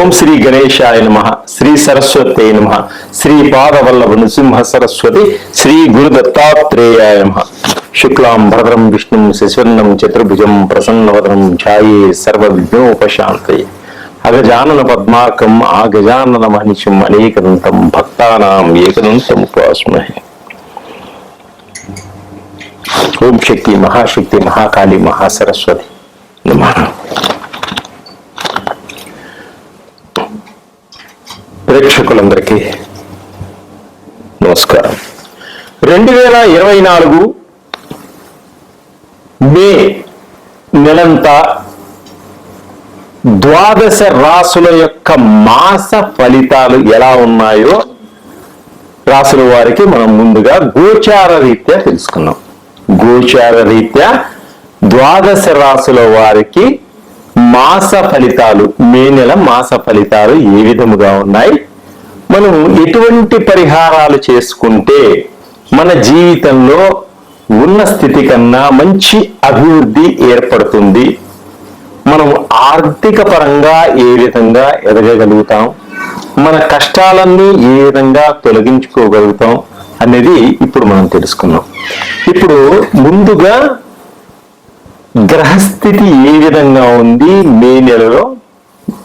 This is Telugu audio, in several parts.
ఓం శ్రీ గణేశాయ నమ శ్రీ సరస్వతి నమ శ్రీ పాదవల్లభ నృసింహ సరస్వతి శ్రీ గురు దత్తాత్రేయాయ నమ. శుక్లాం భరద్రం విష్ణుం శశివర్ణం చతుర్భుజం ప్రసన్నవదనం ఛాయే సర్వ విఘ్నోపశాంతయే అగజానన పద్మాకం ఆ గజానన మహిషం అనేకదంతం భక్తానాం ఏకదంతం ఉపాస్మహే. ఓం శక్తి మహాశక్తి మహాకాళి మహాసరస్వతి నమ. ప్రేక్షకులందరికీ నమస్కారం. రెండు వేల ఇరవై నాలుగు మే నెలంతా ద్వాదశ రాసుల యొక్క మాస ఫలితాలు ఎలా ఉన్నాయో రాసుల వారికి మనం ముందుగా గోచార రీత్యా తెలుసుకున్నాం. గోచార రీత్యా ద్వాదశ రాసుల వారికి మాస ఫలితాలు మే నెల మాస ఫలితాలు ఏ విధముగా ఉన్నాయి? మనం ఎటువంటి పరిహారాలు చేసుకుంటే మన జీవితంలో ఉన్న స్థితి కన్నా మంచి అభివృద్ధి ఏర్పడుతుంది. మనం ఆర్థిక పరంగా ఏ విధంగా ఎదగగలుగుతాం? మన కష్టాలన్నీ ఏ విధంగా తొలగించుకోగలుగుతాం? అనేది ఇప్పుడు మనం తెలుసుకున్నాం ఇప్పుడు ముందుగా గ్రహస్థితి ఏ విధంగా ఉంది మే నెలలో?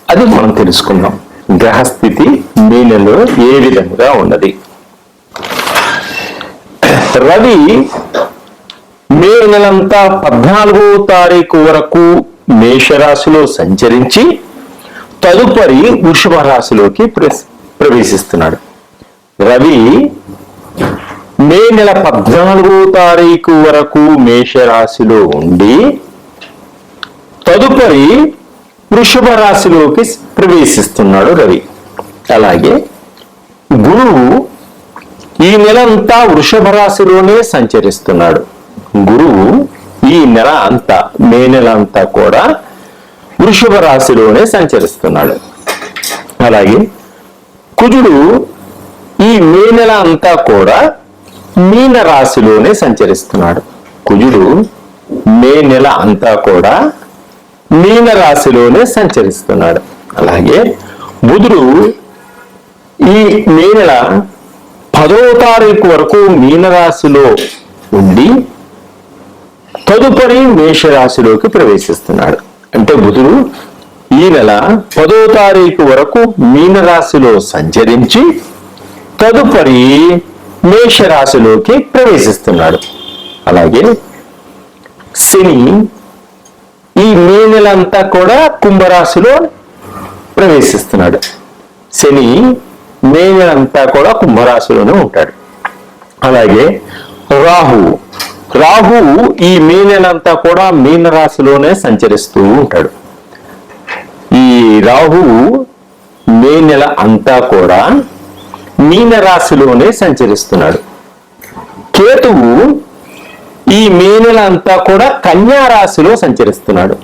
అది మనం తెలుసుకుందాం. గ్రహస్థితి మే నెలలో ఏ విధంగా ఉన్నది? రవి మే నెలంతా పద్నాలుగో తారీఖు వరకు మేషరాశిలో సంచరించి తదుపరి వృషభ రాశిలోకి ప్రవేశిస్తున్నాడు. రవి మే నెల పద్నాలుగో తారీఖు వరకు మేషరాశిలో ఉండి తదుపరి వృషభ రాశిలోకి ప్రవేశిస్తున్నాడు రవి. అలాగే గురువు ఈ నెల అంతా వృషభ రాశిలోనే సంచరిస్తున్నాడు. గురువు ఈ నెల అంతా మే నెల అంతా కూడా వృషభ రాశిలోనే సంచరిస్తున్నాడు. అలాగే కుజుడు ఈ మే నెల అంతా కూడా మీన రాశిలోనే సంచరిస్తున్నాడు. కుజుడు మే నెల అంతా కూడా మీన రాశిలోనే సంచరిస్తున్నాడు. అలాగే బుధుడు ఈ మే నెల పదో తారీఖు వరకు మీనరాశిలో ఉండి తదుపరి మేషరాశిలోకి ప్రవేశిస్తున్నాడు. అంటే బుధుడు ఈ నెల పదో తారీఖు వరకు మీనరాశిలో సంచరించి తదుపరి మేషరాశిలోకి ప్రవేశిస్తున్నాడు. అలాగే శని ఈ మే నెల అంతా కూడా కుంభరాశిలో ప్రవేశిస్తున్నాడు. శని మే నెలంతా కూడా కుంభరాశిలోనే ఉంటాడు. అలాగే రాహు రాహు ఈ మే నెలంతా కూడా మీనరాశిలోనే సంచరిస్తూ ఉంటాడు. ఈ రాహు మే నెల అంతా కూడా మీనరాశిలోనే సంచరిస్తున్నాడు. కేతువు ఈ మే నెల అంతా కూడా కన్యారాశిలో సంచరిస్తున్నాడు.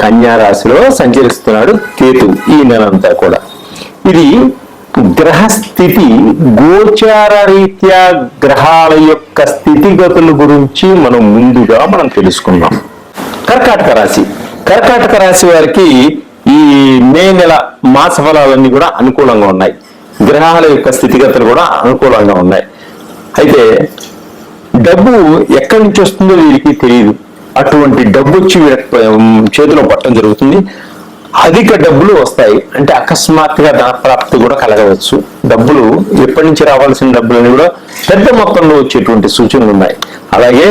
కన్యారాశిలో సంచరిస్తున్నాడు కేతువు ఈ నెల అంతా కూడా. ఇది గ్రహస్థితి గోచార రీత్యా గ్రహాల యొక్క స్థితిగతుల గురించి మనం ముందుగా మనం తెలుసుకున్నాం కర్కాటక రాశి. కర్కాటక రాశి వారికి ఈ మే నెల మాస ఫలాలన్నీ కూడా అనుకూలంగా ఉన్నాయి. గ్రహాల యొక్క స్థితిగతులు కూడా అనుకూలంగా ఉన్నాయి. అయితే డబ్బు ఎక్కడి నుంచి వస్తుందో వీరికి తెలియదు అటువంటి డబ్బు వచ్చి చేతిలో పట్టడం జరుగుతుంది. అధిక డబ్బులు వస్తాయి. అంటే అకస్మాత్తుగా ధన ప్రాప్తి కూడా కలగవచ్చు. డబ్బులు ఎప్పటి నుంచి రావాల్సిన డబ్బులని కూడా పెద్ద మొత్తంలో వచ్చేటువంటి సూచనలు ఉన్నాయి. అలాగే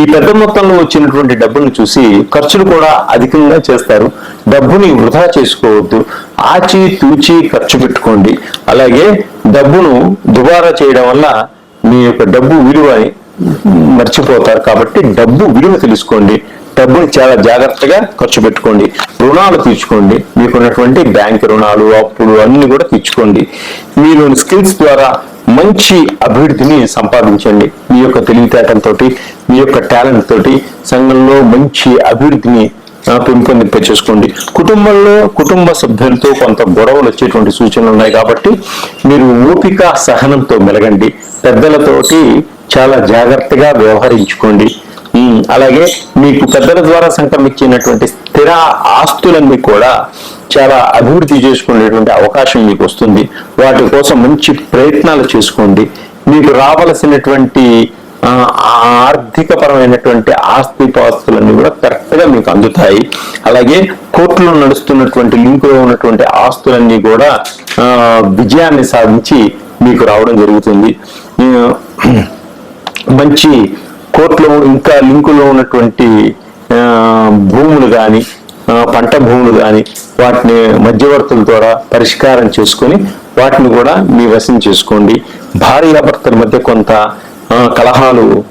ఈ పెద్ద మొత్తంలో వచ్చినటువంటి డబ్బును చూసి ఖర్చులు కూడా అధికంగా చేస్తారు. డబ్బుని వృధా చేసుకోవద్దు. ఆచి తూచి ఖర్చు పెట్టుకోండి. అలాగే డబ్బును దుబారా చేయడం వల్ల మీ యొక్క డబ్బు విలువని మర్చిపోతారు కాబట్టి డబ్బు విలువ తెలుసుకోండి. డబ్బుని చాలా జాగ్రత్తగా ఖర్చు పెట్టుకోండి. రుణాలు తీర్చుకోండి. మీకున్నటువంటి బ్యాంక్ రుణాలు అప్పులు అన్ని కూడా తీర్చుకోండి. మీరు స్కిల్స్ ద్వారా మంచి అభివృద్ధిని సంపాదించండి. మీ యొక్క తెలివితేటలతోటి మీ యొక్క టాలెంట్ తోటి సంఘంలో మంచి అభివృద్ధిని పెంపొందింప చేసుకోండి. కుటుంబంలో కుటుంబ సభ్యులతో కొంత గొడవలు వచ్చేటువంటి సూచనలు ఉన్నాయి కాబట్టి మీరు ఓపిక సహనంతో మెలగండి. పెద్దలతోటి చాలా జాగ్రత్తగా వ్యవహరించుకోండి. అలాగే మీకు పెద్దల ద్వారా సంక్రమించినటువంటి స్థిర ఆస్తులన్నీ కూడా చాలా అభివృద్ధి చేసుకునేటువంటి అవకాశం మీకు వస్తుంది. వాటి కోసం మంచి ప్రయత్నాలు చేసుకోండి. మీకు రావలసినటువంటి ఆర్థికపరమైనటువంటి ఆర్థిక పరమైనటువంటి ఆస్తి పాస్తులన్నీ కూడా కరెక్ట్గా మీకు అందుతాయి. అలాగే కోర్టులో నడుస్తున్నటువంటి లింకులో ఉన్నటువంటి ఆస్తులన్నీ కూడా విజయాన్ని సాధించి మీకు రావడం జరుగుతుంది. మంచి కోర్టులో ఇంకా లింకులో ఉన్నటువంటి భూములు కానీ పంట భూములు కానీ వాటిని మధ్యవర్తుల ద్వారా పరిష్కారం చేసుకొని వాటిని కూడా మీ వశం చేసుకోండి. భార్యాభర్తల మధ్య కొంత కలహాలు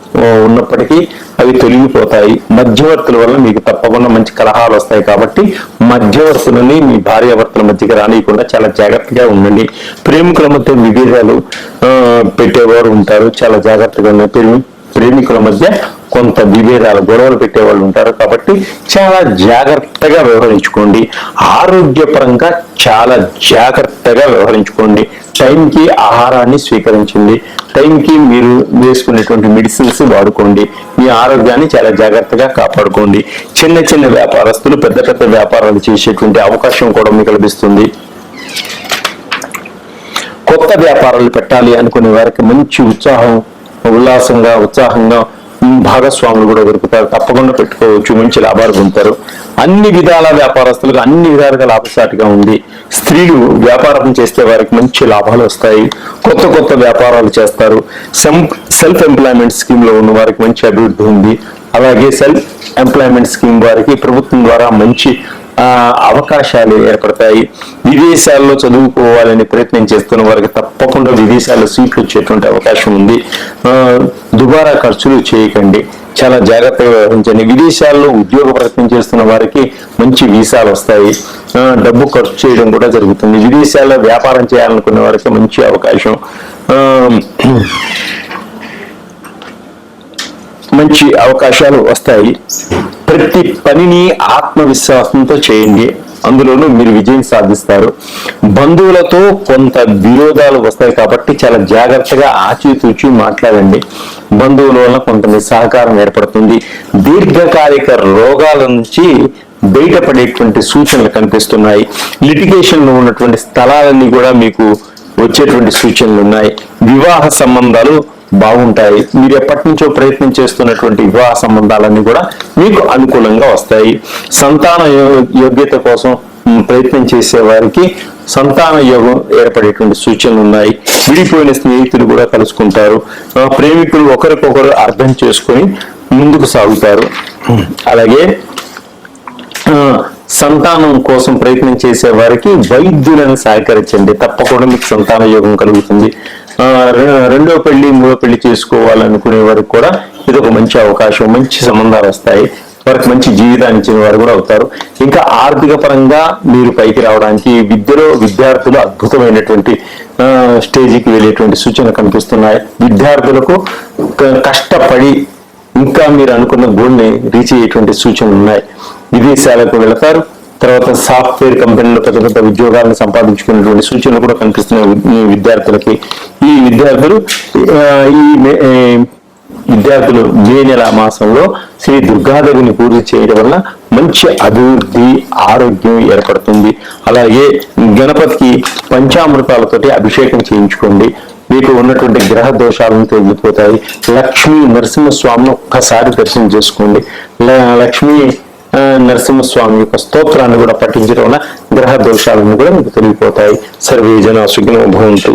ఉన్నప్పటికీ అవి తొలగిపోతాయి. మధ్యవర్తుల వల్ల మీకు తప్పకుండా మంచి కలహాలు వస్తాయి కాబట్టి మధ్యవర్తులని మీ భార్యాభర్తల మధ్యకి రానియకుండా చాలా జాగ్రత్తగా ఉండండి. ప్రేమికుల మధ్య విభేదాలు పెట్టేవారు ఉంటారు. చాలా జాగ్రత్తగా ఉండండి. ప్రేమి ప్రేమికుల మధ్య కొంత విభేదాలు గొడవలు పెట్టేవాళ్ళు ఉంటారు. కాబట్టి చాలా జాగ్రత్తగా వ్యవహరించుకోండి. ఆరోగ్యపరంగా చాలా జాగ్రత్తగా వ్యవహరించుకోండి. టైంకి ఆహారాన్ని స్వీకరించండి. టైంకి మీరు వేసుకునేటువంటి మెడిసిన్స్ వాడుకోండి. మీ ఆరోగ్యాన్ని చాలా జాగ్రత్తగా కాపాడుకోండి. చిన్న చిన్న వ్యాపారస్తులు పెద్ద పెద్ద వ్యాపారాలు చేసేటువంటి అవకాశం కూడా మీకు లభిస్తుంది. కొత్త వ్యాపారాలు పెట్టాలి అనుకునే వారికి మంచి ఉత్సాహం ఉల్లాసంగా ఉత్సాహంగా భాగస్వాములు కూడా దొరుకుతారు. తప్పకుండా పెట్టుకోవచ్చు. మంచి లాభాలు పొందుతారు. అన్ని విధాల వ్యాపారస్తులకు అన్ని విధాలుగా లాభసాటిగా ఉంది స్త్రీలు వ్యాపారం చేస్తే వారికి మంచి లాభాలు వస్తాయి. కొత్త కొత్త వ్యాపారాలు చేస్తారు. సెల్ఫ్ ఎంప్లాయ్మెంట్ స్కీమ్లో ఉన్న వారికి మంచి అభివృద్ధి ఉంది. అలాగే సెల్ఫ్ ఎంప్లాయ్మెంట్ స్కీమ్ వారికి ప్రభుత్వం ద్వారా మంచి అవకాశాలు ఏర్పడతాయి. విదేశాల్లో చదువుకోవాలని ప్రయత్నం చేస్తున్న వారికి తప్పకుండా విదేశాల్లో సీట్లు వచ్చేటువంటి అవకాశం ఉంది. దుబారా ఖర్చులు చేయకండి. చాలా జాగ్రత్తగా వ్యవహరించండి. విదేశాల్లో ఉద్యోగ ప్రయత్నం చేస్తున్న వారికి మంచి వీసాలు వస్తాయి. డబ్బు ఖర్చు చేయడం కూడా జరుగుతుంది. విదేశాల్లో వ్యాపారం చేయాలనుకున్న వారికి మంచి అవకాశం. మంచి అవకాశాలు వస్తాయి. ప్రతి పనిని ఆత్మవిశ్వాసంతో చేయండి. అందులోనూ మీరు విజయం సాధిస్తారు. బంధువులతో కొంత విరోధాలు వస్తాయి కాబట్టి చాలా జాగ్రత్తగా ఆచితూచి మాట్లాడండి. బంధువుల వల్ల కొంత సహకారం ఏర్పడుతుంది. దీర్ఘకాలిక రోగాల నుంచి బయటపడేటువంటి సూచనలు కనిపిస్తున్నాయి. లిటిగేషన్లో ఉన్నటువంటి స్థలాలన్నీ కూడా మీకు వచ్చేటువంటి సూచనలు ఉన్నాయి. వివాహ సంబంధాలు బాగుంటాయి. మీరు ఎప్పటి నుంచో ప్రయత్నం చేస్తున్నటువంటి వివాహ సంబంధాలన్నీ కూడా మీకు అనుకూలంగా వస్తాయి. సంతాన యో- యోగ్యత కోసం ప్రయత్నం చేసే వారికి సంతాన యోగం ఏర్పడేటువంటి సూచనలు ఉన్నాయి. విడిపోయిన స్నేహితులు కూడా కలుసుకుంటారు. ప్రేమికులు ఒకరికొకరు అర్థం చేసుకొని ముందుకు సాగుతారు. అలాగే సంతానం కోసం ప్రయత్నం చేసే వారికి వైద్యులను సహకరించండి. తప్పకుండా మీకు సంతాన యోగం కలుగుతుంది. రెండో పెళ్ళి మూడో పెళ్ళి చేసుకోవాలనుకునే వారికి కూడా ఇది ఒక మంచి అవకాశం మంచి సంబంధాలు వస్తాయి. వారికి మంచి జీవితాన్ని ఇచ్చిన వారు కూడా అవుతారు. ఇంకా ఆర్థిక పరంగా మీరు పైకి రావడానికి విద్యలో విద్యార్థులు అద్భుతమైనటువంటి ఆ, స్టేజికి వెళ్ళేటువంటి సూచన కనిపిస్తున్నాయి. విద్యార్థులకు కష్టపడి ఇంకా మీరు అనుకున్న గోల్ని రీచ్ అయ్యేటువంటి సూచనలు ఉన్నాయి. విదేశాలకు వెళతారు. తర్వాత సాఫ్ట్వేర్ కంపెనీలో పెద్ద పెద్ద ఉద్యోగాలను సంపాదించుకునేటువంటి సూచనలు కూడా కనిపిస్తున్నాయి విద్యార్థులకి. ఈ విద్యార్థులు ఈ మే- విద్యార్థులు మే నెల మాసంలో శ్రీ దుర్గాదేవిని పూజ చేయడం వల్ల మంచి అభివృద్ధి ఆరోగ్యం ఏర్పడుతుంది. అలాగే గణపతికి పంచామృతాలతోటి అభిషేకం చేయించుకోండి. మీకు ఉన్నటువంటి గ్రహ దోషాలను తొలగిపోతాయి. లక్ష్మీ నరసింహస్వామిని ఒక్కసారి దర్శనం చేసుకోండి. లక్ష్మీ నరసింహస్వామి యొక్క స్తోత్రాన్ని కూడా పఠించడం వల్ల గ్రహ దోషాలను కూడా మీకు తొలగిపోతాయి సర్వే జన సుఖినో భవంతు.